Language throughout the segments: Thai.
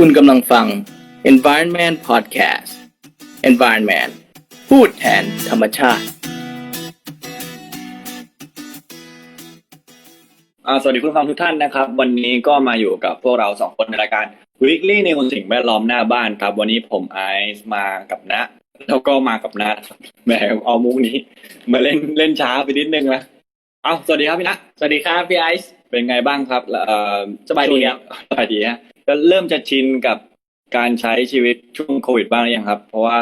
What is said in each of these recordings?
คุณกำลังฟัง Environment Podcast Environment พูดแทนธรรมชาติอ่าสวัสดีคุณฟังทุกท่านนะครับ วันนี้ก็มาอยู่กับพวกเราสองคนในรายการ Weekly ในคนสิ่งแวดล้อมหน้าบ้านครับ วันนี้ผมไอซ์มากับนะแล้วก็มากับนาครับแหมเอามุกนี้ มาเล่นเล่นช้าไปนิดนึงนะเอาสวัสดีครับพี่นะสวัสดีครับพี่ไอซ์เป็นไงบ้างครับเอ่อสบายดีครับสบายดีฮะ ก็เริ่มจะชินกับการใช้ชีวิตช่วงโควิดบ้างหรือยังครับ เพราะว่า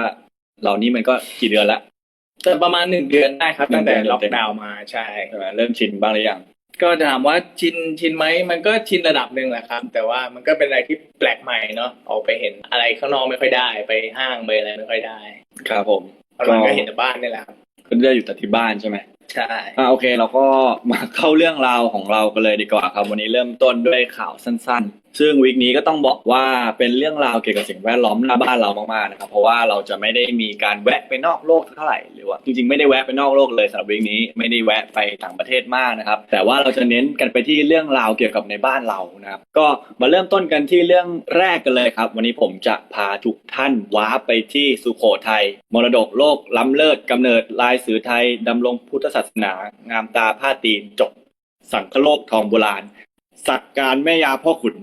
เหล่านี้มันก็กี่เดือนละแต่ประมาณหนึ่งเดือนได้ครับหนึ่ตั้งงเดืแต่อนล็อกดาวน์มาใช่ใช่ไหมเริ่มชินบ้างหรือยังก็ถามว่าชินชินไหมมันก็ชินระดับหนึ่งแหละครับ แต่ว่ามันก็เป็นอะไรที่แปลกใหม่เนาะออกไปเห็นอะไรข้างนอกไม่ค่อยได้ ไปห้างไปอะไรไม่ค่อยได้ครับผมเพราะมันก็เห็นแต่บ้านนี่แหละครับก็ได้อยู่แต่ที่บ้านใช่ไหมใช่อ่าโอเคเราก็มาเข้าเรื่องราวของเรากันเลยดีกว่าครับ วันนี้เริ่มต้นด้วยข่าวสั้นๆ ซึ่งวีคนี้ก็ต้องบอกว่าเป็นเรื่องราวเกี่ยวกับสิ่งแวดล้อมหน้าบ้านเรามากๆนะครับเพราะว่าเราจะไม่ได้มีการแวะไปนอกโลกเท่าไหร่หรือว่าจริงๆไม่ได้แวะไปนอกโลกเลยสำหรับวีคนี้ไม่ได้แวะไปต่างประเทศมากนะครับ แต่ว่าเราจะเน้นกันไปที่เรื่องราวเกี่ยวกับในบ้านเรานะครับ ก็มาเริ่มต้นกันที่เรื่องแรกกันเลยครับ วันนี้ผมจะพาทุกท่านว้าร์ไปที่สุโขทัยมรดกโลกล้ำเลิศกำเนิดลายสือไทยดำรงพุทธศาสนา งามตาผ้าตีนจบสังคโลกทองโบราณ สักการแม่ยาพ่อขุน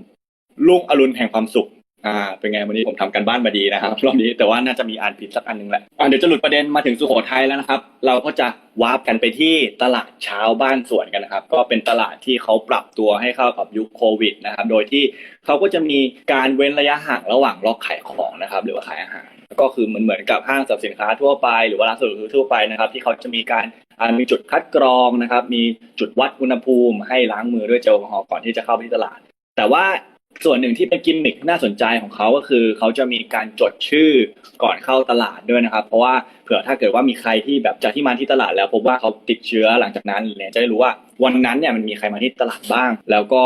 ลุงอรุณแห่งความสุขอ่าเป็นไงวันนี้ผมทำกันบ้านมาดีนะครับรอบนี้แต่ว่าน่าจะมีอ่านผิดสักอันหนึ่งแหละอ่าเดี๋ยวจะหลุดประเด็นมาถึงสุโขทัยแล้วนะครับ เราก็จะวาร์ปกันไปที่ตลาดเช้าบ้านสวนกันนะครับ ก็เป็นตลาดที่เขาปรับตัวให้เข้ากับยุคโควิดนะครับ โดยที่เขาก็จะมีการเว้นระยะห่างระหว่างล็อกขายของนะครับ หรือว่าขายอาหาร ก็คือเหมือนเหมือนกับห้างสรรพสินค้าทั่วไปหรือว่าร้านสะดวกซื้อทั่วไปนะครับ ที่เขาจะมีการมีจุดคัดกรองนะครับ มีจุดวัดอุณหภูมิ ให้ล้างมือด้วยเจลแอลกอฮอล์ก่อนที่จะเข้าไปที่ตลาด แต่ว่า ส่วนหนึ่งที่เป็นกิมมิคน่าสนใจของเขาก็คือเขาจะมีการจดชื่อก่อนเข้าตลาดด้วยนะครับ เพราะว่าเผื่อถ้าเกิดว่ามีใครที่แบบจากที่มาที่ตลาดแล้วพบว่าเขาติดเชื้อหลังจากนั้นเนี่ยจะได้รู้ว่าวันนั้นเนี่ยมันมีใครมาที่ตลาดบ้าง แล้วก็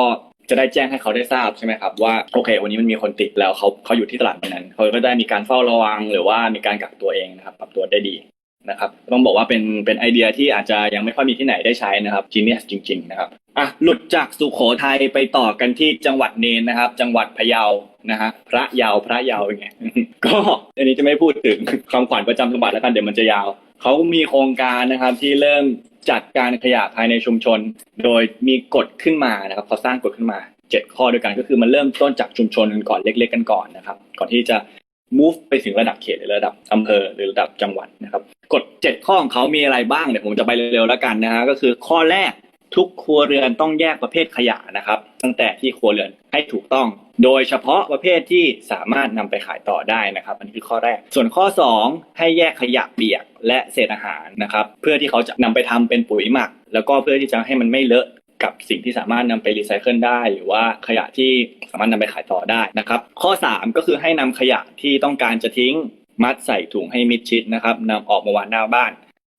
จะได้แจ้งให้เขาได้ทราบใช่ไหมครับว่าโอเค วันนี้มันมีคนติดแล้วเขาเขาอยู่ที่ตลาดวันนั้นเขาก็ได้มีการเฝ้าระวัง หรือว่ามีการกักตัวเองนะครับปรับตัวได้ดีนะครับต้องบอกว่าเป็นเป็นไอเดียที่อาจจะยังไม่ค่อยมีที่ไหนได้ใช้นะครับจีเนียสจริง ๆ นะครับ อะหลุดจากสุโขทัยไปต่อกันที่จังหวัดเนนนะครับ จังหวัดพะเยานะฮะพระเยาพระเยาเป็นไง ก็อันนี้จะไม่พูดถึงคำขวัญประจำจังหวัดแล้วกันเดี๋ยวมันจะยาวเขามีโครงการนะครับที่เริ่มจัดการขยะภายในชุมชน โดยมีกฎขึ้นมานะครับเขาสร้างกฎขึ้นมาเจ็ดข้อด้วยกันก็คือมันเริ่มต้นจากชุมชนกันก่อนเล็ก ๆ กันก่อนนะครับ ก่อนที่จะ move ไปถึงระดับเขตหรือระดับอำเภอหรือระดับจังหวัดนะครับกฎเจ็ดข้อของเขามีอะไรบ้างเดี๋ยวผมจะไปเร็วๆแล้วกันนะฮะก็คือข้อแรก ทุกครัวเรือนต้องแยกประเภทขยะนะครับ ตั้งแต่ที่ครัวเรือนให้ถูกต้อง โดยเฉพาะประเภทที่สามารถนำไปขายต่อได้นะครับ อันนี้คือข้อแรก ส่วนข้อ 2 ให้แยกขยะเปียกและเศษอาหารนะครับ เพื่อที่เขาจะนำไปทำเป็นปุ๋ยหมัก แล้วก็เพื่อที่จะให้มันไม่เลอะกับสิ่งที่สามารถนำไปรีไซเคิลได้ หรือว่าขยะที่สามารถนำไปขายต่อได้นะครับ ข้อ 3 ก็คือให้นำขยะที่ต้องการจะทิ้งมัดใส่ถุงให้มิดชิดนะครับนำออกมาวางหน้าบ้าน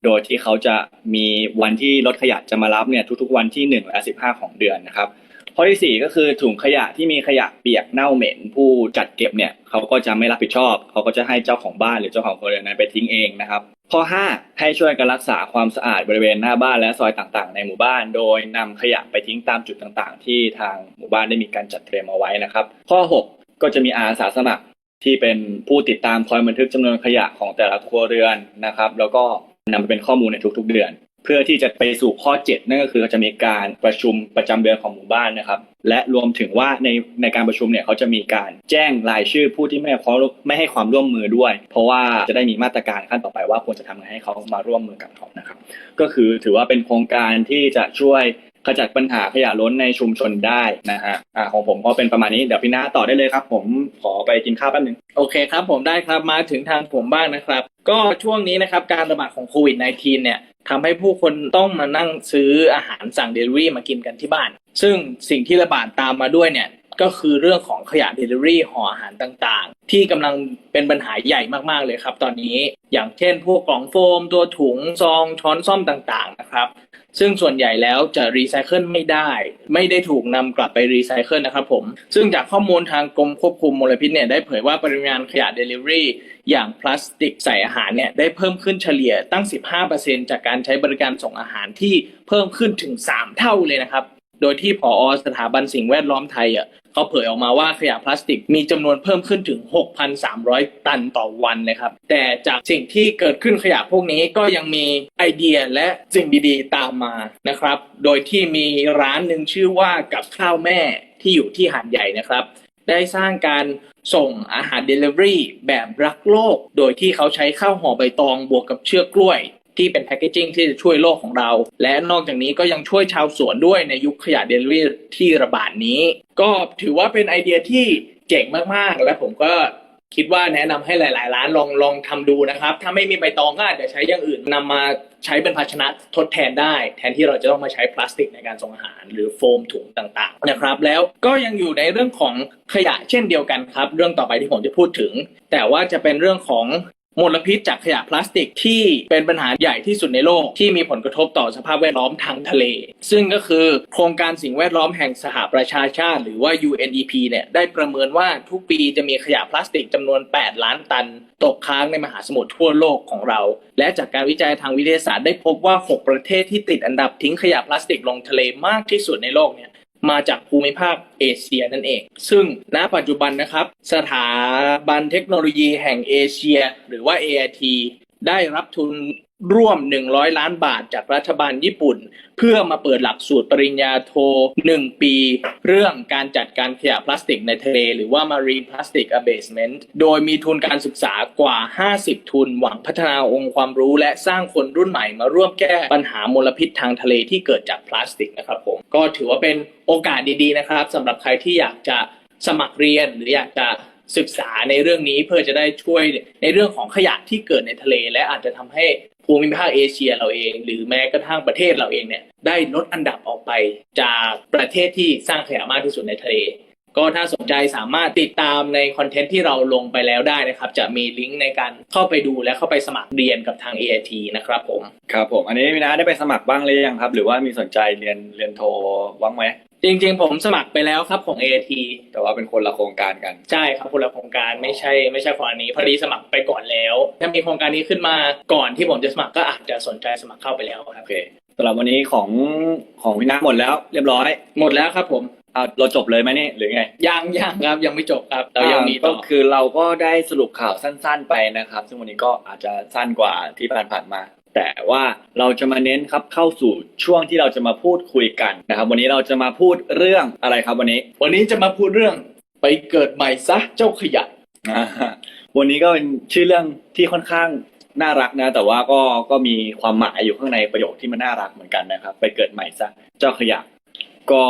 โดยที่เขาจะมีวันที่รถขยะจะมารับเนี่ยทุกๆวันที่1และ15 ของเดือนนะครับข้อที่ 4 ก็คือถุงขยะที่มีขยะเปียกเน่าเหม็น ผู้จัดเก็บเนี่ยเขาก็จะไม่รับผิดชอบ เขาก็จะให้เจ้าของบ้านหรือเจ้าของครัวเรือนนั้นไปทิ้งเองนะครับ ข้อ 5 ให้ช่วยกันรักษาความสะอาดบริเวณหน้าบ้านและซอยต่างๆ ในหมู่บ้าน โดยนำขยะไปทิ้งตามจุดต่างๆ ที่ทางหมู่บ้านได้มีการจัดเตรียมเอาไว้นะครับ ข้อ 6 ก็จะมีอาสาสมัครที่เป็นผู้ติดตามคอยบันทึกจำนวนขยะของแต่ละครัวเรือนนะครับ แล้วก็ นำไปเป็นข้อมูลในทุก ๆ เดือน เพื่อที่จะไปสู่ข้อ 7 นั่นก็คือจะมีการประชุมประจำเดือนของหมู่บ้านนะครับ และรวมถึงว่าในในการประชุมเนี่ยเขาจะมีการแจ้งรายชื่อผู้ที่ไม่ให้ความไม่ให้ความร่วมมือด้วย เพราะว่าจะได้มีมาตรการขั้นต่อไปว่าควรจะทำไงให้เขามาร่วมมือกับเขานะครับ ก็คือถือว่าเป็นโครงการที่จะช่วย ขจัดปัญหาขยะล้นในชุมชนได้นะฮะอ่าของผมก็เป็นประมาณนี้เดี๋ยวพี่น้าต่อได้เลยครับ ผมขอไปกินข้าวแป๊บนึงโอเคครับ ผมได้ครับมาถึงทางผมบ้างนะครับ ก็ช่วงนี้นะครับการระบาดของโควิด -19 เนี่ยทำให้ผู้คนต้องมานั่งซื้ออาหารสั่งเดลิเวอรี่มากินกันที่บ้าน ซึ่งสิ่งที่ระบาดตามมาด้วยเนี่ยก็คือเรื่องของขยะเดลิเวอรี่ห่ออาหารต่างๆ ที่กำลังเป็นปัญหาใหญ่มากๆเลยครับ ตอนนี้อย่างเช่น พวกกล่องโฟม ตัวถุงซองช้อนซ่อมต่างๆนะครับ ซึ่งส่วนใหญ่แล้วจะรีไซเคิลไม่ได้ ไม่ได้ถูกนำกลับไปรีไซเคิลนะครับผม ซึ่งจากข้อมูลทางกรมควบคุมมลพิษเนี่ยได้เผยว่าปริมาณขยะเดลิเวอรี่อย่างพลาสติกใส่อาหารเนี่ยได้เพิ่มขึ้นเฉลี่ยตั้ง 15%จากการใช้บริการส่งอาหารที่เพิ่มขึ้นถึง 3 เท่าเลยนะครับ โดยที่ผอสถาบันสิ่งแวดล้อมไทยอะเขาเผยออกมาว่าขยะพลาสติกมีจำนวนเพิ่มขึ้นถึง 6,300 ตันต่อวันนะครับ แต่จากสิ่งที่เกิดขึ้นขยะพวกนี้ก็ยังมีไอเดียและสิ่งดีๆ ตามมานะครับ โดยที่มีร้านหนึ่งชื่อว่ากับข้าวแม่ที่อยู่ที่หาดใหญ่นะครับ ได้สร้างการส่งอาหาร Delivery แบบรักโลก โดยที่เขาใช้ข้าวห่อใบตองบวกกับเชือกกล้วย ที่เป็นแพคเกจิ้งที่จะช่วยโลกของเรา และนอกจากนี้ก็ยังช่วยชาวสวนด้วยในยุคขยะ Delivery ที่ระบาดนี้ ก็ถือว่าเป็นไอเดียที่เจ๋งมากๆ และผมก็คิดว่าแนะนำให้หลาย ๆ ร้านลองลองทำดูนะครับ ถ้าไม่มีใบตองก็อาจจะใช้อย่างอื่นนำมาใช้เป็นภาชนะทดแทนได้ แทนที่เราจะต้องมาใช้พลาสติกในการส่งอาหาร หรือโฟมถุงต่าง ๆ นะครับ แล้วก็ยังอยู่ในเรื่องของขยะเช่นเดียวกันครับ เรื่องต่อไปที่ผมจะพูดถึง แต่ว่าจะเป็นเรื่องของ มลพิษจากขยะพลาสติกที่เป็นปัญหาใหญ่ที่สุดในโลกที่มีผลกระทบต่อสภาพแวดล้อมทางทะเล ซึ่งก็คือโครงการสิ่งแวดล้อมแห่งสหประชาชาติ หรือว่า UNEP เนี่ยได้ประเมินว่าทุกปีจะมีขยะพลาสติกจำนวน 8 ล้านตัน ตกค้างในมหาสมุทรทั่วโลกของเรา และจากการวิจัยทางวิทยาศาสตร์ได้พบว่า 6 ประเทศที่ติดอันดับทิ้งขยะพลาสติกลงทะเลมากที่สุดในโลกเนี่ย มาจากภูมิภาคเอเชียนั่นเอง ซึ่งณปัจจุบันนะครับ สถาบันเทคโนโลยีแห่งเอเชีย หรือว่า AIT ได้รับทุน ร่วม 100 ล้านบาทจากรัฐบาลญี่ปุ่น เพื่อมาเปิดหลักสูตรปริญญาโท 1 ปี เรื่องการจัดการขยะพลาสติกในทะเล หรือว่า Marine Plastic Abatement โดยมีทุนการศึกษากว่า 50 ทุน หวังพัฒนาองค์ความรู้ และสร้างคนรุ่นใหม่มาร่วมแก้ปัญหามลพิษทางทะเลที่เกิดจากพลาสติกนะครับผม ก็ถือว่าเป็นโอกาสดีๆนะครับสำหรับใครที่อยากจะสมัครเรียนหรืออยากจะศึกษาในเรื่องนี้เพื่อจะได้ช่วยในเรื่องของขยะที่เกิดในทะเล และอาจจะทำให้ ภูมิภาคเอเชียเราเอง หรือแม้กระทั่งประเทศเราเองเนี่ยได้ลดอันดับออกไป จากประเทศที่สร้างขยะมากที่สุดในทะเล ก็ถ้าสนใจสามารถติดตามในคอนเทนต์ที่เราลงไปแล้วได้นะครับ จะมีลิงก์ในการเข้าไปดูและเข้าไปสมัครเรียนกับทาง AIT นะครับผม ครับผม อันนี้มีนะได้ไปสมัครบ้างหรือยังครับ หรือว่ามีสนใจเรียนเรียนโทบ้างไหม จริงๆ ผมสมัครไปแล้วครับของ AIT แต่ว่าเป็นคนละโครงการกัน ใช่ครับคนละโครงการไม่ใช่ไม่ใช่คนนี้พอดีสมัครไปก่อนแล้วถ้ามีโครงการนี้ขึ้นมาก่อนที่ผมจะสมัครก็อาจจะสนใจสมัครเข้าไปแล้วครัโอบเคสำหรับวันนี้ของของพี่นัทหมดแล้ว เรียบร้อยหมดแล้วครับผมเอาเราจบเลยไหมนี่หรือไงยังยังครับยังไม่จบครับเรายังมีก็ต่อคือเราก็ได้สรุปข่าวสั้น ๆ ไปนะครับ ซึ่งวันนี้ก็อาจจะสั้นกว่าที่ผ่านๆมา แต่ว่าเราจะมาเน้นครับเข้าสู่ช่วงที่เราจะมาพูดคุยกันนะครับ วันนี้เราจะมาพูดเรื่องอะไรครับวันนี้ วันนี้จะมาพูดเรื่องไปเกิดใหม่ซะเจ้าขยะอ่าวันนี้ก็เป็นชื่อเรื่องที่ค่อนข้างน่ารักนะ แต่ว่าก็ก็มีความหมายอยู่ข้างในประโยคที่มันน่ารักเหมือนกันนะครับ ไปเกิดใหม่ซะเจ้าขยะก็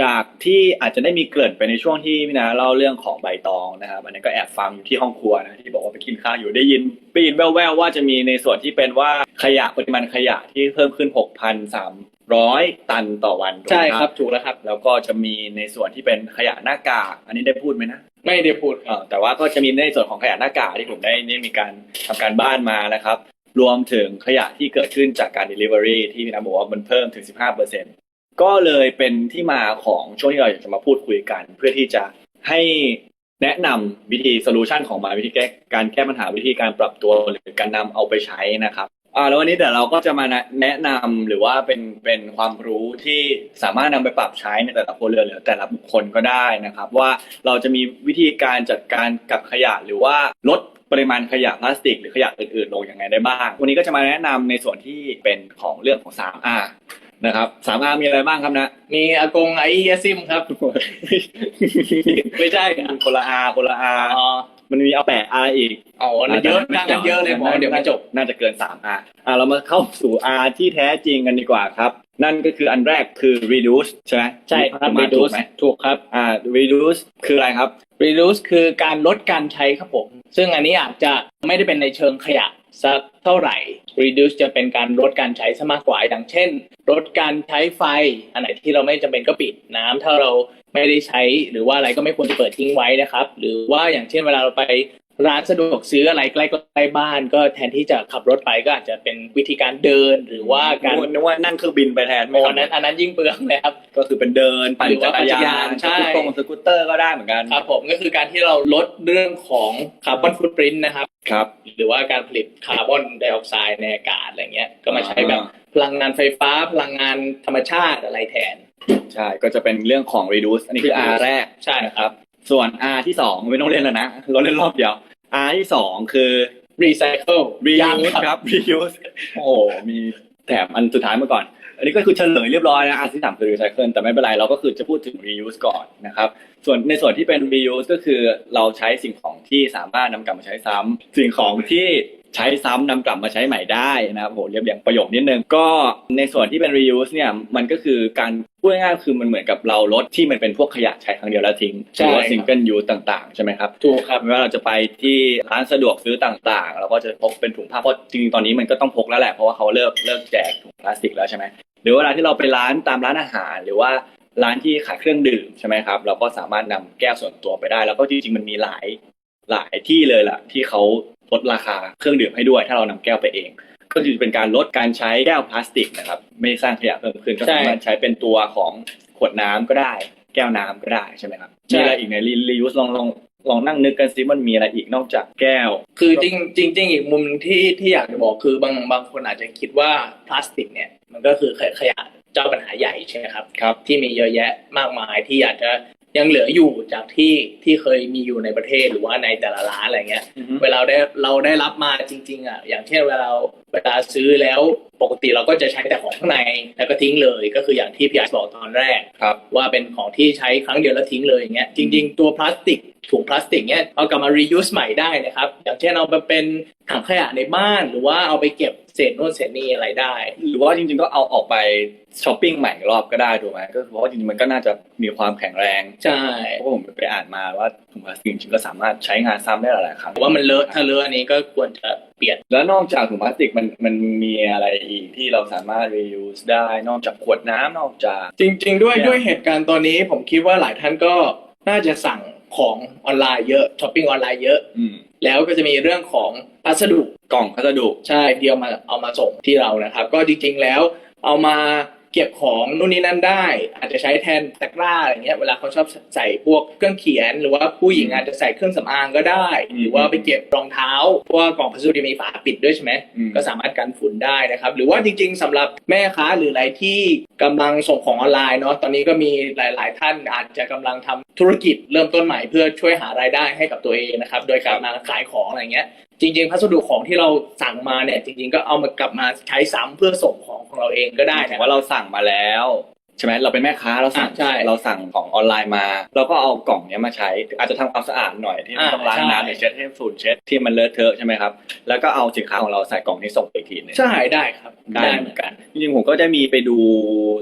จากที่อาจจะได้มีเกริ่นไปในช่วงที่พี่นาเล่าเรื่องของใบตองนะครับอันนี้ก็แอบฟังอยู่ที่ห้องครัวนะที่บ กว่าไปกินข้าวอยู่ได้ยินได้ยินแว่วๆว่าจะมีในส่วนที่เป็นว่าขยะปริมาณขยะที่เพิ่มขึ้น 6,300 ตันต่อวันถูกไหมใช่ครับถูกแล้วครับ แล้วก็จะมีในส่วนที่เป็นขยะหน้ากากอันนี้ได้พูดไหมนะ ไม่ได้พูดคเอ่รับอแต่ว่าก็จะมีในส่วนของขยะหน้ากากที่ผมได้ได้มีการทำการบ้านมานะครับ รวมถึงขยะที่เกิดขึ้นจากการ Delivery ที่พี่น้ำบอกว่ามันเพิ่มถึง 15%ก็เลยเป็นที่มาของช่วงที่เราอยากจะมาพูดคุยกัน เพื่อที่จะให้ แนะนำวิธีโซลูชันของมันวิธีแก้การแก้ปัญหาวิธีการปรับตัวหรือการนำเอาไปใช้นะครับอ่าแล้ววันนี้เดี๋ยวเราก็จะมาแนะนำหรือว่าเป็นเป็นความรู้ที่สามารถนำไปปรับใช้ในแต่ละครัวเรือนหรือแต่ละบุคคลก็ได้นะครับ ว่าเราจะมีวิธีการจัดการกับขยะหรือว่าลดปริมาณขยะพลาสติก หรือขยะอื่นๆลงยังไงได้บ้าง วันนี้ก็จะมาแนะนำในส่วนที่เป็นของเรื่องของ 3R นะครับ 3R มีอะไรบ้างครับนะ มีอากงไอ้ยาซิมครับ ไม่ใช่อะคนละ R คนละ R อ๋อมันมีเอาแปะ R อีกอ๋อเยอะกันกันเยอะเลยผมเดี๋ยวไม่จบน่าจะเกิน 3R อะเรามาเข้าสู่ R ที่แท้จริงกันดีกว่าครับ นั่นก็คืออันแรกคือ reduce ใช่ไหมใช่ครับผมอ่านถูก reduce ไหมถูกครับอ่า reduce คืออะไรครับ reduce คือการลดการใช้ครับผม ซึ่งอันนี้อาจจะไม่ได้เป็นในเชิงขยะสัก เท่าไหร่ reduce จะเป็นการลดการใช้ซะมากกว่าอย่างเช่นลดการใช้ไฟ อันไหนที่เราไม่จำเป็นก็ปิดน้ำถ้าเราไม่ได้ใช้หรือว่าอะไรก็ไม่ควรจะเปิดทิ้งไว้นะครับ หรือว่าอย่างเช่นเวลาเราไป ร้านสะดวกซื้ออะไรใกล้ๆบ้านก็แทนที่จะขับรถไปก็อาจจะเป็นวิธีการเดินหรือว่าการนึกว่านั่งเครื่องบินไปแทนโอ้อันนั้นอันนั้นยิ่งเปลืองเลยครับ ก็คือเป็นเดินปั่นหรือจัว่ากรยาปั่นจักรยานนใช่สกูตตรงสกูตเตอร์ก็ได้เหมือนกันครับผมก็คือการที่เราลดเรื่องของคาร์บอนฟุตปรินต์นะครับครับ หรือว่าการผลิตคาร์บอนไดออกไซด์ในอากาศอะไรเงี้ยก็มาใช้แบบอ่าพลังงานไฟฟ้าพลังงานธรรมชาติอะไรแทน ใช่ก็จะเป็นเรื่องของ reduce อันนี้คือ R แรกใช่นะครับ ส่วน R ที่สองไม่ต้องเล่นแล้วนะเราเล่นรอบเดียว R ที่สองคือ recycle reuse ครับ reuse โอ้โหมีแถมอันสุดท้ายมาก่อน อันนี้ก็คือเฉลยเรียบร้อยนะ R ที่สามคือ recycle แต่ไม่เป็นไรเราก็คือจะพูดถึง reuse ก่อนนะครับ ส่วนในส่วนที่เป็น reuse ก็คือเราใช้สิ่งของที่สามารถนำกลับมาใช้ซ้ำสิ่งของที่ ใช้ซ้ำนำกลับมาใช้ใหม่ได้นะครับโหเรียบเรียงประโยคนิดนึง ก็ในส่วนที่เป็น reuse เนี่ยมันก็คือการพูดง่ายๆคือมันเหมือนกับเราลดที่มันเป็นพวกขยะใช้ครั้งเดียวแล้วทิ้งหรือว่า single use ต่างๆ ใช่ไหมครับถูกครับ ไม่ว่าเราจะไปที่ร้านสะดวกซื้อต่างๆ เราก็จะพกเป็นถุงผ้าเพราะจริงๆตอนนี้มันก็ต้องพกแล้วแหละเพราะว่าเขาเลิกเลิกแจกถุงพลาสติกแล้วใช่ไหมหรือเวลาที่เราไปร้านตามร้านอาหาร หรือว่าร้านที่ขายเครื่องดื่มใช่ไหมครับเราก็สามารถนำแก้วส่วนตัวไปได้ แล้วก็จริงๆมันมีหลาย หลายที่เลยล่ะที่เขา ลดราคาเครื่องดื่มให้ด้วย ถ้าเรานำแก้วไปเอง ก็คือเป็นการลดการใช้แก้วพลาสติกนะครับ ไม่สร้างขยะเพิ่มขึ้นก็ใช่สามารถใช้เป็นตัวของขวดน้ำก็ได้ แก้วน้ำก็ได้ใช่ไหมครับใช่มีอะไรอีกในรียูสลองลองลองนั่งนึกกันซิมันมีอะไรอีกนอกจากแก้ว คือจริงจริงจริงอีกมุมหนึ่งที่ที่อยากจะบอกคือบางบางคนอาจจะคิดว่าพลาสติกเนี่ยมันก็คือขยะเจ้าปัญหาใหญ่ใช่ไหมครับครับ ที่มีเยอะแยะมากมายที่อาจจะ ยังเหลืออยู่จากที่ที่เคยมีอยู่ในประเทศหรือว่าในแต่ละร้านอะไรเงี้ย เวลาได้เราได้รับมาจริง ๆอะอย่างเช่นเวลาเวลาซื้อแล้วปกติเราก็จะใช้แต่ของข้างในแล้วก็ทิ้งเลยก็คืออย่างที่พี่อาร์ตบอกตอนแรกครับว่าเป็นของที่ใช้ครั้งเดียวแล้วทิ้งเลยอย่างเงี้ยจริง ๆตัวพลาสติกถุงพลาสติกเนี้ยเอากลับมา reuse ใหม่ได้นะครับ อย่างเช่นเอาไปเป็นถังขยะในบ้านหรือว่าเอาไปเก็บ เศษโน่นเศษนี่อะไรได้ หรือว่าจริงๆก็เอาออกไปช้อปปิ้งใหม่อีกรอบก็ได้ถูกไหมก็คือเพราะว่าจริงๆมันก็น่าจะมีความแข็งแรงใช่ เพราะว่าผมไปอ่านมาว่าถุงพลาสติกจริงๆก็สามารถใช้งานซ้ำได้หลายๆครั้งแต่ว่ามันเลอะถ้าเลอะอันนี้ก็ควรจะเปลี่ยน แล้วนอกจากถุงพลาสติกมันมันมีอะไรอีกที่เราสามารถ reuse ได้ นอกจากขวดน้ำนอกจาก จริง ๆ ด้วยเนี่ยด้วยเหตุการณ์ตอนนี้ผมคิดว่าหลายท่านก็น่าจะสั่งของออนไลน์เยอะช้อปปิ้งออนไลน์เยอะ อืม แล้วก็จะมีเรื่องของพัสดุกล่องพัสดุใช่เดียวมาเอามาส่งที่เรานะครับ ก็จริงๆแล้วเอามา เก็บของนู่นนี่นั่นได้ อาจจะใช้แทนตะกร้าอะไรเงี้ยเวลาเขาชอบใส่พวกเครื่องเขียน หรือว่าผู้หญิงอาจจะใส่เครื่องสำอางก็ได้ หรือว่าไปเก็บรองเท้าเพราะว่ากล่องพัสดุจะมีฝาปิดด้วยใช่ไหมอืมก็สามารถกันฝุ่นได้นะครับ หรือว่าจริง ๆสำหรับแม่ค้าหรืออะไรที่กำลังส่งของออนไลน์เนาะตอนนี้ก็มีหลาย ๆ ท่านอาจจะกำลังทำธุรกิจเริ่มต้นใหม่เพื่อช่วยหารายได้ให้กับตัวเองนะครับโดยการมาขายของอะไรเงี้ย จริง ๆ พัสดุของที่เราสั่งมาเนี่ย จริง ๆ ก็เอามากลับมาใช้ซ้ำเพื่อส่งของของเราเองก็ได้ถืนะ อว่าเราสั่งมาแล้วใช่ไหมเราเป็นแม่ค้าเราสั่งอะใช่เราสั่งของออนไลน์มา เราก็เอากล่องเนี้ยมาใช้ อาจจะทำความสะอาดหน่อยที่อ่าต้องล้างใช่น้ำหรือเช็ดให้ฝุ่นเช็ดที่มันเลอะเทอะใช่ไหมครับแล้วก็เอาสินค้าของเราใส่กล่องนี้ส่งไปอีกทีหนึง ใช่ได้ครับได้ เหมือนกัน จริงๆผมก็จะมีไปดู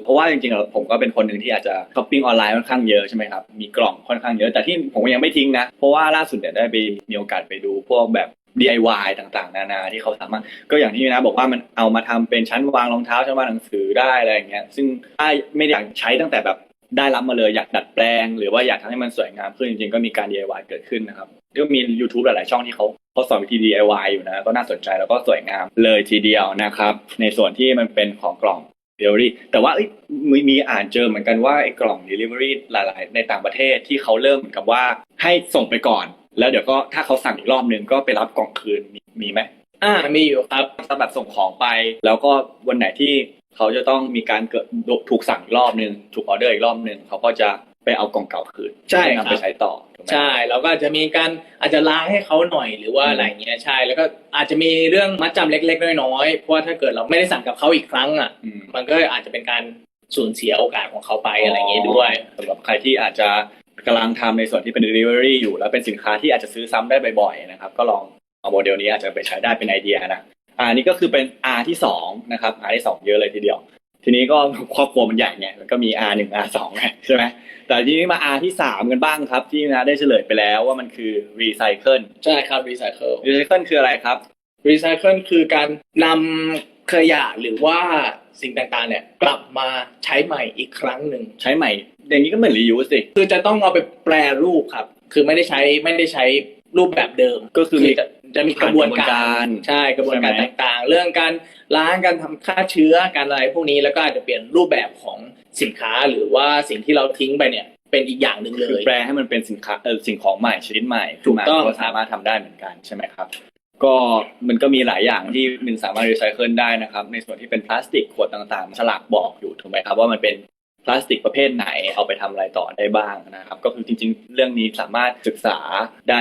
เพราะว่าจริงๆแล้วผมก็เป็นคนหนึ่งที่อาจจะช้อปปิ้งออนไลน์ค่อนข้างเยอะใช่ไหมครับมีกล่องค่อนข้างเยอะแต่ที่ผมยังไม่ทิ้งนะ เพราะว่าล่าสุดเนี่ยได้ไปมีโอกาสไปดูพวกแบบ DIY ต่างๆ นานาที่เขาสามารถก็อย่างที่นะ บอกว่ามันเอามาทำเป็นชั้นวางรองเท้าชั้นวางหนังสือได้อะไรอย่างเงี้ยซึ่งถ้าไม่ได้อยากใช้ตั้งแต่แบบได้รับมาเลยอยากดัดแปลง หรือว่าอยากทำให้มันสวยงามขึ้นจริงๆก็มีการ DIY เกิดขึ้นนะครับก็มี YouTube หลายๆ ช่องที่เขาเขาสอนวิธี DIY อยู่นะ ก็น่าสนใจแล้วก็สวยงามเลยทีเดียวนะครับ ในส่วนที่มันเป็นของกล่อง delivery แต่ว่ามีมีอ่านเจอเหมือนกันว่าไอ้กล่อง delivery หลาย ๆ ในต่างประเทศที่เขาเริ่มเหมือนกับว่าให้ส่งไปก่อน แล้วเดี๋ยวก็ถ้าเขาสั่งอีกรอบนึงก็ไปรับกล่องคืนมีมีไหมอ่ามีอยู่ครับถ้าแบบส่งของไป แล้วก็วันไหนที่เขาจะต้องมีการเกิดถูกสั่งอีกรอบนึงถูกออเดอร์อีกรอบนึงเขาก็จะไปเอากล่องเก่าคืนใช่ห้ครับนำไปใช้ต่อถูกไหมใช่เราก็อาจจะมีการอาจจะล้างให้เขาหน่อยหรือว่าอืมอะไรเงี้ยใช่ แล้วก็อาจจะมีเรื่องมัดจำเล็ก ๆ น้อยๆเพราะว่าถ้าเกิดเราไม่ได้สั่งกับเขาอีกครั้งอะอืมมันก็อาจจะเป็นการสูญเสียโอกาสของเขาไปอะไรอย่างงี้ด้วยสำหรับใครที่อาจจะ กำลังทำในส่วนที่เป็น delivery อยู่ แล้วเป็นสินค้าที่อาจจะซื้อซ้ำได้บ่อยๆนะครับ ก็ลองเอาโมเดลนี้อาจจะไปใช้ได้เป็นไอเดียนะอ่านี่ก็คือเป็น R ที่สองนะครับ R ที่สองเยอะเลยทีเดียว ทีนี้ก็ครอบครัวมันใหญ่ไงมันก็มี R หนึ่ง R สองไงใช่ไหมแต่ทีนี้มา R ที่สามกันบ้างครับ ที่นะได้เฉลยไปแล้วว่ามันคือ recycle ใช่ครับรีไซเคิล recycle คืออะไรครับรีไซเคิลคือการนำขยะหรือว่า สิ่งต่างๆ เนี่ย กลับมาใช้ใหม่อีกครั้งหนึ่งใช้ใหม่ อย่างนี้ก็เหมือน reuse สิ คือจะต้องเอาไปแปรรูปครับ คือไม่ได้ใช้ไม่ได้ใช้รูปแบบเดิมก็คือมีจะจะมีกระบวนผ่านกระบวนกาการ ร ใช่กระบวนการใช่ไหมต่างๆ เรื่องการล้างการทำฆ่าเชื้อการอะไรพวกนี้แล้วก็อาจจะเปลี่ยนรูปแบบของสินค้าหรือว่าสิ่งที่เราทิ้งไปเนี่ยเป็นอีกอย่างหนึ่งเลคือย แปลให้มันเป็นสินค้าเออสิ่งของใหม่ชนิดใหม่ขึ้นมาถูกต้องก็สามารถทำได้เหมือนกันใช่ไหมครับ ก็มันก็มีหลายอย่างที่มันสามารถรีไซเคิลได้นะครับ ในส่วนที่เป็นพลาสติกขวดต่างๆ ฉลากบอกอยู่ถูกไหมครับว่ามันเป็นพลาสติกประเภทไหนเอาไปทำอะไรต่อได้บ้างนะครับ ก็คือจริง ๆ เรื่องนี้สามารถศึกษาได้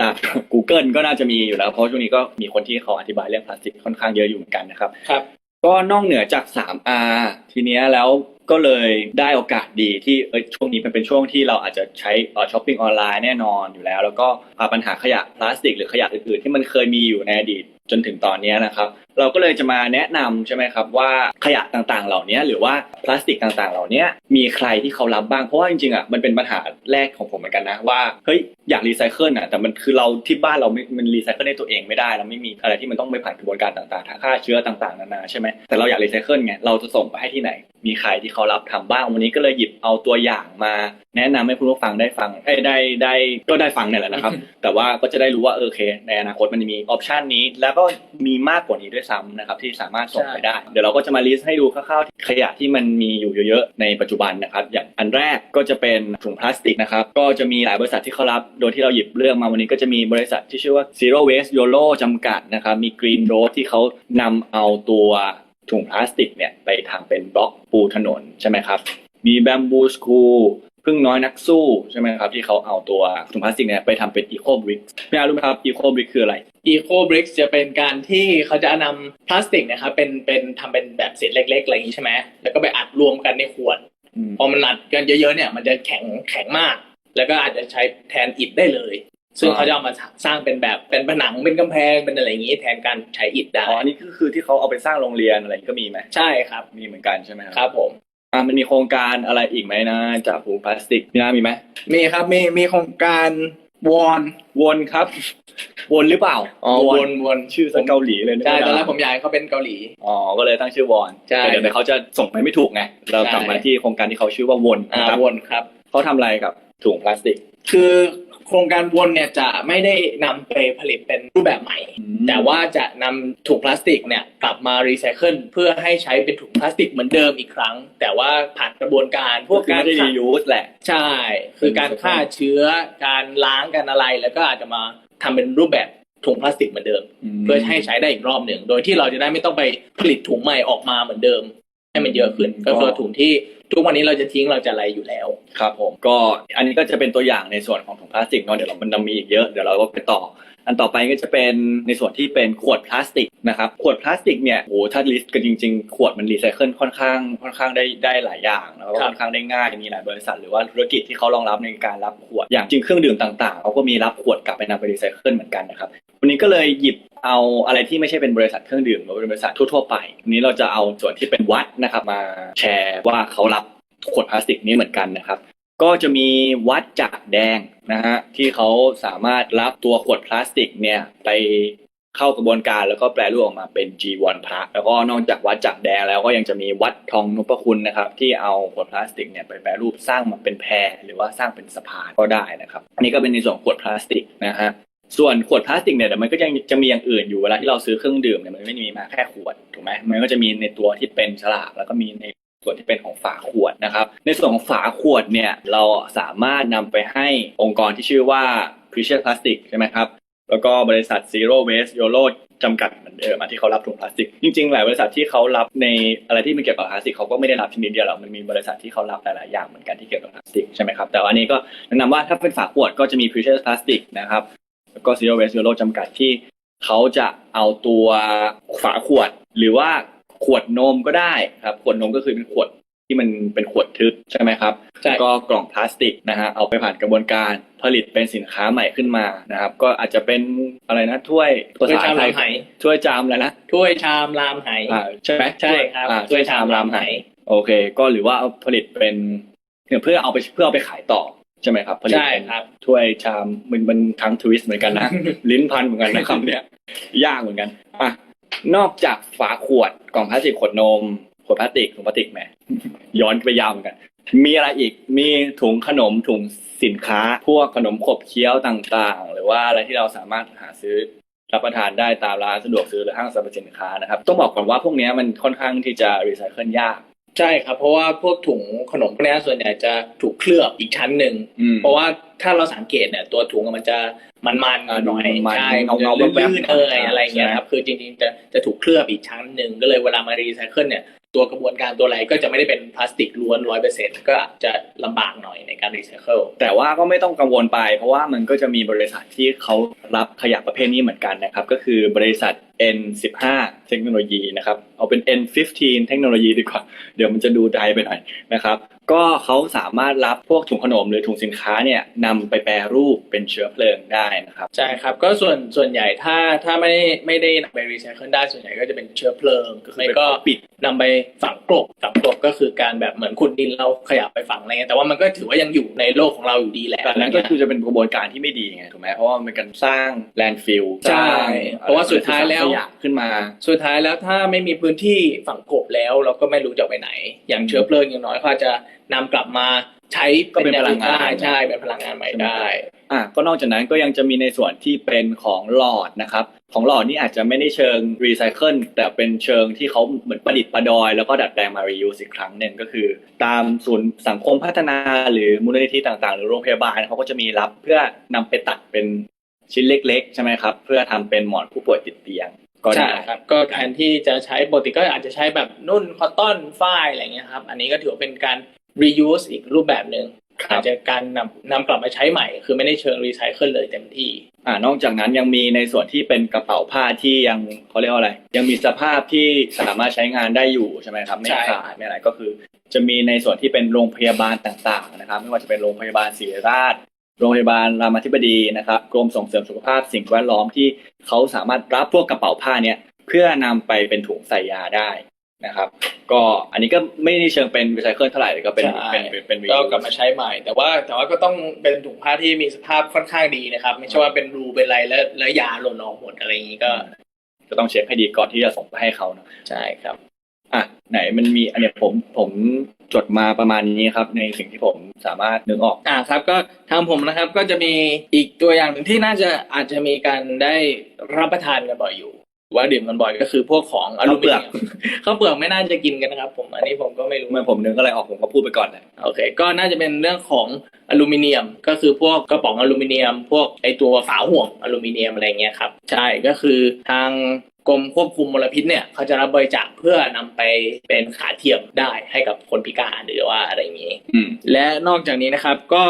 ตาม Google ก็น่าจะมีอยู่แล้ว เพราะช่วงนี้ก็มีคนที่เขาอธิบายเรื่องพลาสติกค่อนข้างเยอะอยู่เหมือนกันนะครับครับ ก็นอกเหนือจาก 3R ทีเนี้ยแล้ว ก็เลยได้โอกาสดีที่เอ้ยช่วงนี้มันเป็นช่วงที่เราอาจจะใช้ช้อปปิ้งออนไลน์แน่นอนอยู่แล้ว แล้วก็ปัญหาขยะพลาสติก หรือขยะอื่นๆ ที่มันเคยมีอยู่ในอดีตจนถึงตอนนี้นะครับ เราก็เลยจะมาแนะนำใช่ไหมครับว่าขยะต่างๆ เหล่านี้หรือว่าพลาสติกต่างๆ เหล่านี้มีใครที่เขารับบ้างเพราะว่าจริงๆอะมันเป็นปัญหาแรกของผมเหมือนกันนะว่าเฮ้ยอยากรีไซเคิลอะแต่มันคือเราที่บ้านเราไม่มันรีไซเคิลได้ตัวเองไม่ได้เราไม่มีอะไรที่มันต้องไปผ่านกระบวนการต่างๆฆ่าเชื้อต่างๆนานาใช่ไหมแต่เราอยากรีไซเคิลไงเราจะส่งไปให้ที่ไหน มีใครที่เขารับทำบ้างวันนี้ก็เลยหยิบเอาตัวอย่างมา แนะนำให้คุณผู้ฟังได้ฟังเอ้ได้ได้ก็ได้ฟังเนี่ยแหละนะครับ แต่ว่าก็จะได้รู้ว่าเออโอเค ในอนาคตมันมีออปชันนี้ แล้วก็มีมากกว่านี้ด้วยซ้ำนะครับที่สามารถส่งไปได้ เดี๋ยวเราก็จะมาลิสต์ให้ดูคร่าวๆขยะที่มันมีอยู่เยอะๆในปัจจุบันนะครับอย่างอันแรกก็จะเป็นถุงพลาสติกนะครับก็จะมีหลายบริษัทที่เขารับ โดยที่เราหยิบเรื่องมาวันนี้ก็จะมีบริษัทที่ชื่อว่า Zero Waste YOLO จำกัดนะครับมี Green Road ที่เขานำเอาตัวถุงพลาสติกเนี่ยไปทำเป็นบล็อกปูถนนใช่ไหมครับมี Bamboo School พึ่งน้อยนักสู้ใช่ไหมครับ ที่เขาเอาตัวถุงพลาสติกเนี่ยไปทำเป็น Eco Brick พี่อารู้ไหมครับ Eco Brick คืออะไร Eco Bricks จะเป็นการที่เขาจะนำพลาสติกนะครับเป็นเป็นทำเป็นแบบเศษเล็กๆอะไรอย่างนี้ใช่ไหมแล้วก็ไปอัดรวมกันในขวดพอมันอัดกันเยอะๆเนี่ย มันจะแข็งแข็งมาก แล้วก็อาจจะใช้แทนอิฐได้เลย ซึ่งอ่าเขาจะเอามาสร้างเป็นแบบเป็นผนังเป็นกำแพงเป็นอะไรอย่างนี้แทนการใช้อิฐได้อ๋ออันนี้ก็คือที่เขาเอาไปสร้างโรงเรียนอะไรก็มีไหมใช่ครับ มีเหมือนกันใช่ไหมครับผม อ่ามันมีโครงการอะไรอีกไหมนะจากถุงพลาสติกพี่นามีไหมมีครับมีมีโครงการวอนวนครับ วนหรือเปล่าอ๋อวนวนชื่อซะเกาหลีเลยะใช่ตอนแรกผมอยากให้เขาเป็นเกาหลีอ๋อก็เลยตั้งชื่อวอนใช่แต่เดี๋ยวเขาจะส่งไปไม่ถูกไงเรากลับใช่มาที่โครงการที่เขาชื่อว่าวนอ่านะครับวนครับเขาทำอะไรกับถุงพลาสติก คือ โครงการวนเนี่ยจะไม่ได้นำไปผลิตเป็นรูปแบบใหม่ แต่ว่าจะนำถุงพลาสติกเนี่ยกลับมารีไซเคิลเพื่อให้ใช้เป็นถุงพลาสติกเหมือนเดิมอีกครั้ง แต่ว่าผ่านกระบวนการพพววกกกาการรได้รีฆ่ายูสแหละ ใช่ คือการฆ่าเชื้อ การล้างการอะไร แล้วก็อาจจะมาทำเป็นรูปแบบถุงพลาสติกเหมือนเดิม เพื่อให้ใช้ได้อีกรอบหนึ่ง โดยที่เราจะได้ไม่ต้องไปผลิตถุงใหม่ออกมาเหมือนเดิม ให้มันเยอะขึ้น ก็คือถุงที่ ทุกวันนี้เราจะทิ้งเราจะอะไรอยู่แล้วครับผมก็อันนี้ก็จะเป็นตัวอย่างในส่วนของถุงพลาสติกเนาะเดี๋ยวเรามันจะมีอีกเยอะเดี๋ยวเราก็ไปต่อ อันต่อไปก็จะเป็นในส่วนที่เป็นขวดพลาสติกนะครับขวดพลาสติกเนี่ยโอ้ถ้าลิสต์กันจริงๆ ขวดมันรีไซเคิลค่อนข้างค่อนข้างได้ได้หลายอย่างแล้วก็ครับค่อนข้างได้ง่ายมีหลายบริษัทหรือว่าธุรกิจที่เขารองรับในการรับขวดอย่างจริงเครื่องดื่มต่างๆเขาก็มีรับขวดกลับไปนำไปรีไซเคิลเหมือนกันนะครับวันนี้ก็เลยหยิบ เอาอะไรที่ไม่ใช่เป็นบริษัทเครื่องดื่มหรือเป็นบริษัททั่วๆไปนี้เราจะเอาส่วนที่เป็นวัดนะครับ มาแชร์ว่าเขารับขวดพลาสติกนี้เหมือนกันนะครับ ก็จะมีวัดจากแดงนะฮะที่เขาสามารถรับตัวขวดพลาสติกเนี่ยไปเข้ากระบวนการแล้วก็แปลรูปออกมาเป็น G1 พระ แล้วก็นอกจากวัดจากแดงแล้วก็ยังจะมีวัดทองนพคุณนะครับ ที่เอาขวดพลาสติกเนี่ยไปแปรรูปสร้างมาเป็นแพรหรือว่าสร้างเป็นสะพานก็ได้นะครับ อันนี้ก็เป็นในส่วนของขวดพลาสติกนะฮะ ส่วนขวดพลาสติกเนี่ยเดี๋ยวมันก็ยังจะมีอย่างอื่นอยู่เวลาที่เราซื้อเครื่องดื่มเนี่ยมันไม่ได้มีมาแค่ขวดถูกไหมมันก็จะมีในตัวที่เป็นฉลากแล้วก็มีในส่วนที่เป็นของฝาขวดนะครับในส่วนของฝาขวดเนี่ยเราสามารถนำไปให้องค์กรที่ชื่อว่า Precious Plastic ใช่ไหมครับแล้วก็บริษัท Zero Waste YOLO จำกัดเหมือนเดิมที่เขารับถุงพลาสติก จริงๆ หลายบริษัทที่เขารับในอะไรที่มันเกี่ยวกับพลาสติกเขาก็ไม่ได้รับชนิดเดียวหรอกมันมีบริษัทที่เขารับหลายๆอย่างเหมือนกันที่เกี่ยวกับพลาสติกใช่ไหมครับแต่ว่าอันนี้ก็แนะนำว่าถ้าเป็นฝาขวดก็จะมี Precious Plastic นะครับ แล้วก็ Zero Waste YOLO จำกัดที่เขาจะเอาตัวฝาขวด หรือว่าขวดนมก็ได้ครับ ขวดนมก็คือเป็นขวดที่มันเป็นขวดทึบใช่ไหมครับใช่ก็กล่องพลาสติกนะฮะเอาไปผ่านกระบวนการผลิตเป็นสินค้าใหม่ขึ้นมานะครับ ก็อาจจะเป็นอะไรนะถ้วยถ้วยชามรามไหถ้วยจามอะไรนะถ้วยชามรามไหอ่าใช่ไหมใช่ครับอ่าถ้วยชามรามไหโอเค ก็หรือว่าเอาผลิตเป็นเนี่ยเพื่อเอาไปเพื่อเอาไปขายต่อ ใช่ไหมครับผลิตใช่เป็นครับถ้วยชามมันมันทั้งทวิสต์เหมือนกันนะลิ้นพันเหมือนกันนะคำเนี้ยยากเหมือนกันอะนอกจากฝาขวดกล่องพลาสติกขวดนมขวดพลาสติกถุงพลาสติกแหมย้อนไปยาวเหมือนกัน มีอะไรอีกมีถุงขนมถุงสินค้า พวกขนมขบเคี้ยวต่างๆ หรือว่าอะไรที่เราสามารถหาซื้อรับประทานได้ตามร้านสะดวกซื้อหรือห้างสรรพสินค้านะครับ ต้องบอกก่อนว่าพวกเนี้ยมันค่อนข้างที่จะรีไซเคิลยาก ใช่ครับ เพราะว่าพวกถุงขนมพวกนี้ส่วนใหญ่จะถูกเคลือบอีกชั้นหนึ่งอืม เพราะว่าถ้าเราสังเกตเนี่ย ตัวถุงอะมันจะมันๆอ่าหน่อยมันๆใช่เงาๆมันจะแวบๆลื่นๆเอออะไรเงี้ยใช่ไหมครับคือจริงๆจะจะถูกเคลือบอีกชั้นหนึ่งก็เลยเวลามารีไซเคิลเนี่ย ตัวกระบวนการตัวอะไรก็จะไม่ได้เป็นพลาสติกล้วนร้อยเปอร์เซ็นต์ก็จะลำบากหน่อยในการรีไซเคิลแต่ว่าก็ไม่ต้องกังวลไป เพราะว่ามันก็จะมีบริษัทที่เขารับขยะประเภทนี้เหมือนกันนะครับ ก็คือบริษัท N15 เทคโนโลยีนะครับ เอาเป็น N15 เทคโนโลยีดีกว่า เดี๋ยวมันจะดูไดไปหน่อยนะครับ ก็เขาสามารถรับพวกถุงขนมหรือถุงสินค้าเนี่ยนำไปแปรรูปเป็นเชื้อเพลิงได้นะครับ ใช่ครับ ก็ส่วนส่วนใหญ่ถ้าถ้าไม่ได้ไม่ได้นำไปรีไซเคิลได้ส่วนใหญ่ก็จะเป็นเชื้อเพลิงหรือไม่ก็ปิดนำไปฝังกลบฝังกลบก็คือการแบบเหมือนขุดดินเราขยับไปฝังอะไรเงี้ยแต่ว่ามันก็ถือว่ายังอยู่ในโลกของเราอยู่ดีแหละ แต่นั้นก็คือจะเป็นกระบวนการที่ไม่ดีไงถูกไหมเพราะว่ามันเป็นการสร้างแลนด์ฟิลใช่เพราะว่าสุดท้ายแล้วขยะขึ้นมา สุดท้ายแล้วถ้าไม่มีพื้นที่ฝังกลบแล้ว เราก็ไม่รู้จะไปไหน อย่างเชื้อเพลิงอย่างน้อยก็อาจจะ นำกลับมาใช้ก็เป็นพลังงานได้ใช่เป็นพลังงานใหม่ได้อะก็นอกจากนั้นก็ยังจะมีในส่วนที่เป็นของหลอดนะครับของหลอดนี่อาจจะไม่ได้เชิงรีไซเคิลแต่เป็นเชิงที่เขาเหมือนประดิษฐ์ประดอย แล้วก็ดัดแปลงมา reuse อีกครั้งหนึ่งก็คือ ตามศูนย์สังคมพัฒนาหรือมูลนิธิต่างๆ หรือโรงพยาบาลเขาก็จะมีรับเพื่อนำไปตัดเป็นชิ้นเล็ก ๆ ใช่ไหมครับ เพื่อทำเป็นหมอนผู้ป่วยติดเตียงก็ใช่ได้ครับก็แทนที่จะใช้ปกติก็อาจจะใช้แบบนุ่นคอตตอนฝ้ายอะไรเงี้ยครับ อันนี้ก็ถือว่าเป็นการ reuse อีกรูปแบบหนึ่งครัอาบจจะการนำนำกลับมาใช้ใหม่ คือไม่ได้เชิงรีไซเคิลเลยเต็มที่ อ่านอกจากนั้นยังมีในส่วนที่เป็นกระเป๋าผ้าที่ยังเขาเรียกว่าอะไร ยังมีสภาพที่สามารถใช้งานได้อยู่ใช่ไหมครับไม่ใช่ขาดไม่อะไรก็คือ จะมีในส่วนที่เป็นโรงพยาบาลต่างๆนะครับ ไม่ว่าจะเป็นโรงพยาบาลศิริราช โรงพยาบาลรามาธิบดีนะครับกรมส่งเสริมสุขภาพสิ่งแวดล้อมที่เขาสามารถรับพวกกระเป๋าผ้าเนี่ยเพื่อนำไปเป็นถุงใส่ยาได้ นะครับ ก็อันนี้ก็ไม่ได้เชิงเป็นรีไซเคิลเท่าไหร่ก็เป็นใช่เป็นเป็นเป็น ก็กลับมาใช้ใหม่ แต่ว่าแต่ว่าก็ต้องเป็นถุงผ้าที่มีสภาพค่อนข้างดีนะครับ ไม่ใช่ว่าเป็นรูเป็นอะไรแล้วแล้วยาหล่นออกหมดอะไรอย่างนี้ก็ก็ต้องเช็คให้ดีก่อนที่จะส่งไปให้เขาเนอะใช่ครับ อะไหนมันมีอันเนี้ยผมผมจดมาประมาณนี้ครับ ในสิ่งที่ผมสามารถนึกออก อ่าครับก็ทางผมนะครับก็จะมีอีกตัวอย่างหนึ่งที่น่าจะอาจจะมีการได้รับประทานกันบ่อยอยู่ ว่าดื่มกันบ่อยก็คือพวกของอลูมิเนียมข้าวเปลือกไม่น่าจะกินกันนะครับ ผมอันนี้ผมก็ไม่รู้เมื่อผมนึกอะไรออกผมก็พูดไปก่อนเลยโอเค ก็น่าจะเป็นเรื่องของอลูมิเนียม ก็คือพวกกระป๋องอลูมิเนียม พวกไอตัวฝาห่วงอลูมิเนียมอะไรเงี้ยครับใช่ก็คือทางกรมควบคุมมลพิษเนี่ยเขาจะรับบริจาคเพื่อนำไปเป็นขาเทียมได้ให้กับคนพิการหรือว่าอะไรอย่างนี้อืมและนอกจากนี้นะครับก็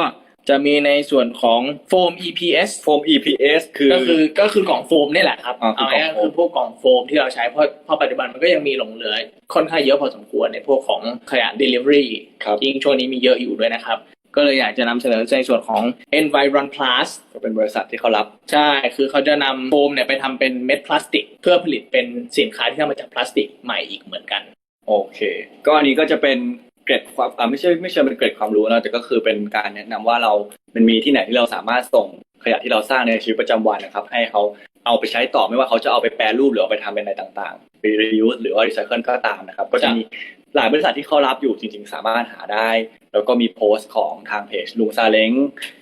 จะมีในส่วนของโฟม EPS โฟม EPS คือ ก็คือก็คือกล่องโฟมนี่แหละครับอ๋อคือเอาง่ายๆกล่องโฟม คือพวกกล่องโฟมที่เราใช้เพราะเพราะปัจจุบันมันก็ยังมีหลงเหลือค่อนข้างเยอะพอสมควรในพวกของขยะ delivery ครับยิ่งช่วงนี้มีเยอะอยู่ด้วยนะครับ ก็เลยอยากจะนำเสนอในส่วนของ Environ Plus ก็เป็นบริษัทที่เขารับใช่ คือเขาจะนำโฟมเนี่ยไปทำเป็นเม็ดพลาสติก เพื่อผลิตเป็นสินค้าที่ทำมาจากพลาสติกใหม่อีกเหมือนกัน โอเค ก็อันนี้ก็จะเป็น เกร็ดความอ่าไม่ใช่ไม่ใช่เป็นเกร็ดความรู้นะแต่ก็คือเป็นการแนะนำว่าเรา มันมีที่ไหนที่เราสามารถส่งขยะที่เราสร้างในชีวิตประจำวันนะครับ ให้เขาเอาไปใช้ต่อไม่ว่าเขาจะเอาไปแปรรูปหรือเอาไปทำเป็นอะไรต่างๆไปรีวิวหรือว่ารีไซเคิลก็ตามนะครับ ก็จะมี หลายบริษัทที่เขารับอยู่จริง ๆ สามารถหาได้ แล้วก็มีโพสต์ของทางเพจลุงซาเล้ง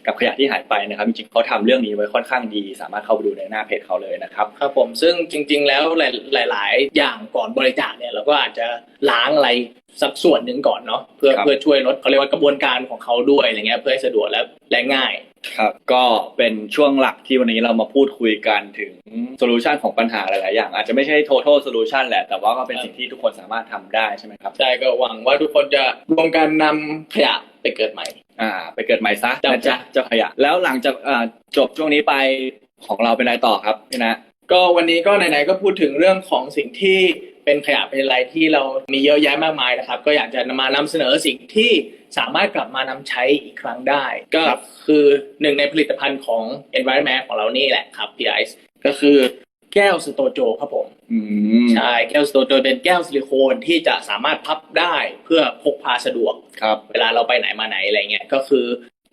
กับขยะที่หายไปนะครับ จริงๆเขาทำเรื่องนี้ไว้ค่อนข้างดี สามารถเข้าไปดูในหน้าเพจเขาเลยนะครับครับผมซึ่งจริง ๆ แล้วหลาย ๆ อย่างก่อนบริจาคเนี่ยเราก็อาจจะล้างอะไรสักส่วนหนึ่งก่อนเนาะเพื่อครับเพื่อช่วยลดเขาเรียกว่ากระบวนการของเขาด้วยอะไรเงี้ยเพื่อให้สะดวกและและง่าย ครับก็เป็นช่วงหลักที่วันนี้เรามาพูดคุยกันถึงโซลูชันของปัญหาหลาย ๆ อย่าง อาจจะไม่ใช่ total solution แหละ แต่ว่าก็เป็นสิ่งที่ทุกคนสามารถทำได้ใช่ไหมครับใช่ก็หวังว่าทุกคนจะรวมกันนำขยะไปเกิดใหม่ อ่า ไปเกิดใหม่ซะจ้ะนะจ๊ะเจ้าขยะ แล้วหลังจากอ่าจบช่วงนี้ไปของเราเป็นอะไรต่อครับพี่นะ ก็วันนี้ก็ไหนๆก็พูดถึงเรื่องของสิ่งที่เป็นขยะเป็นอะไรที่เรามีเยอะแยะมากมายนะครับ ก็อยากจะมานำเสนอสิ่งที่ สามารถกลับมานำใช้อีกครั้งได้ ก็ครับคือหนึ่งในผลิตภัณฑ์ของ Environment ของเรานี่แหละครับพี่ไอซ์ก็คือแก้วสโตโจครับผมอืมใช่แก้วสโตโจเป็นแก้วซิลิโคนที่จะสามารถพับได้เพื่อพกพาสะดวกครับ เวลาเราไปไหนมาไหนอะไรเงี้ยก็คือ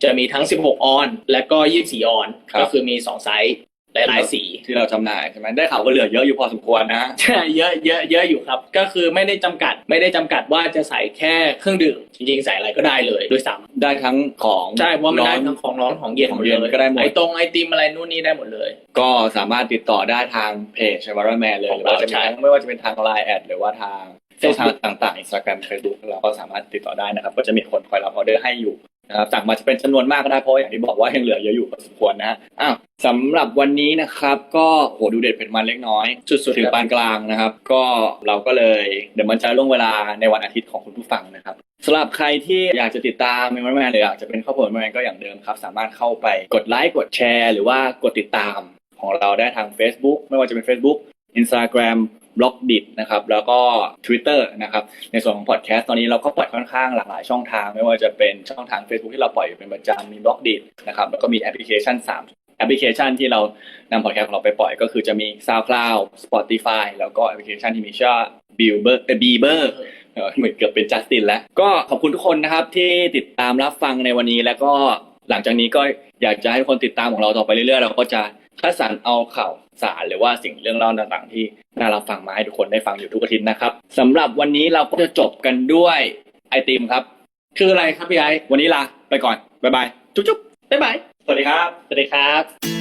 จะมีทั้ง 16 ออน และก็ 24 ออนครับก็คือมี 2 ไซส์ หลายๆสี ที่เราจำหน่ายใช่ไหมได้ข่าวว่าเหลือเยอะอยู่พอสมควรนะใช่เยอะเยอะเยอะอยู่ครับ ก็คือไม่ได้จำกัดไม่ได้จำกัดว่าจะใส่แค่เครื่องดื่ม จริงๆ ใส่อะไรก็ได้เลยด้วยซ้ได้ทั้งของำใช่เพราะมันได้ร้อนทั้งของร้อนของเย็นของหมดเย็นเลยก็ได้หมด ไอตรงไอติมอะไรนู่นนี่ได้หมดเลย ก็สามารถติดต่อได้ทางเพจ Environment เลยขหองรือว่าจะเราใช่มีทั้งไม่ว่าจะเป็นทาง Line แอดหรือว่าทางช่องทาง Facebook ต่างๆ Instagram Facebook เราก็สามารถติดต่อได้นะครับ ก็จะมีคนคอยรับออเดอร์ให้อยู่ นะครับสั่งมาจะเป็นจำนวนมากก็ได้เพราะอย่างที่บอกว่ายังเหลือเยอะอยู่พอสมควรนะอ้าวสำหรับวันนี้นะครับ ก็โหดูเด็ดเผ็ดมันเล็กน้อยสุดถึงปานกลางนะครับ ก็เราก็เลยเดี๋ยวมันจะล่วงเวลาในวันอาทิตย์ของคุณผู้ฟังนะครับสำหรับใครที่อยากจะติดตามเมมแมนหรืออยากจะเป็นครอบครัวแมนก็อย่างเดิมครับ สามารถเข้าไปกดไลค์กดแชร์ หรือว่ากดติดตามของเราได้ทาง Facebook ไม่ว่าจะเป็น Facebook Instagram บล็อกดินะครับแล้วก็ Twitter นะครับในส่วนของพอดแคสต์ตอนนี้เราก็ปล่อยค่อนข้างหลากหลายช่องทาง ไม่ว่าจะเป็นช่องทาง Facebook ที่เราปล่อยอยู่เป็นประจำมีบล็อกดินะครับแล้วก็มีแอปพลิเคชัน 3แอปพลิเคชันที่เรานำพอดแคสต์ของเราไปปล่อยก็คือจะมี SoundCloud Spotify แล้วก็แอปพลิเคชันที่มีชื่อ Bieber เออ Bieber เออเหมือนเกือบเป็นจัสตินแล้ว ก็ขอบคุณทุกคนนะครับที่ติดตามรับฟังในวันนี้แล้วก็หลังจากนี้ก็อยากจะให้ทุกคนติดตามของเราต่อไปเรื่อยๆ เราก็จะ คัดสรรเอาข่าวสารหรือว่าสิ่งเรื่องเล่าต่างๆ ที่น่ารับฟังมาให้ทุกคนได้ฟังอยู่ทุกอาทิตย์นะครับสำหรับวันนี้เราก็จะจบกันด้วยไอติมครับ คืออะไรครับพี่ไอวันนี้ลาไปก่อนบ๊ายบายจุ๊บๆบ๊ายบายสวัสดีครับ สวัสดีครับ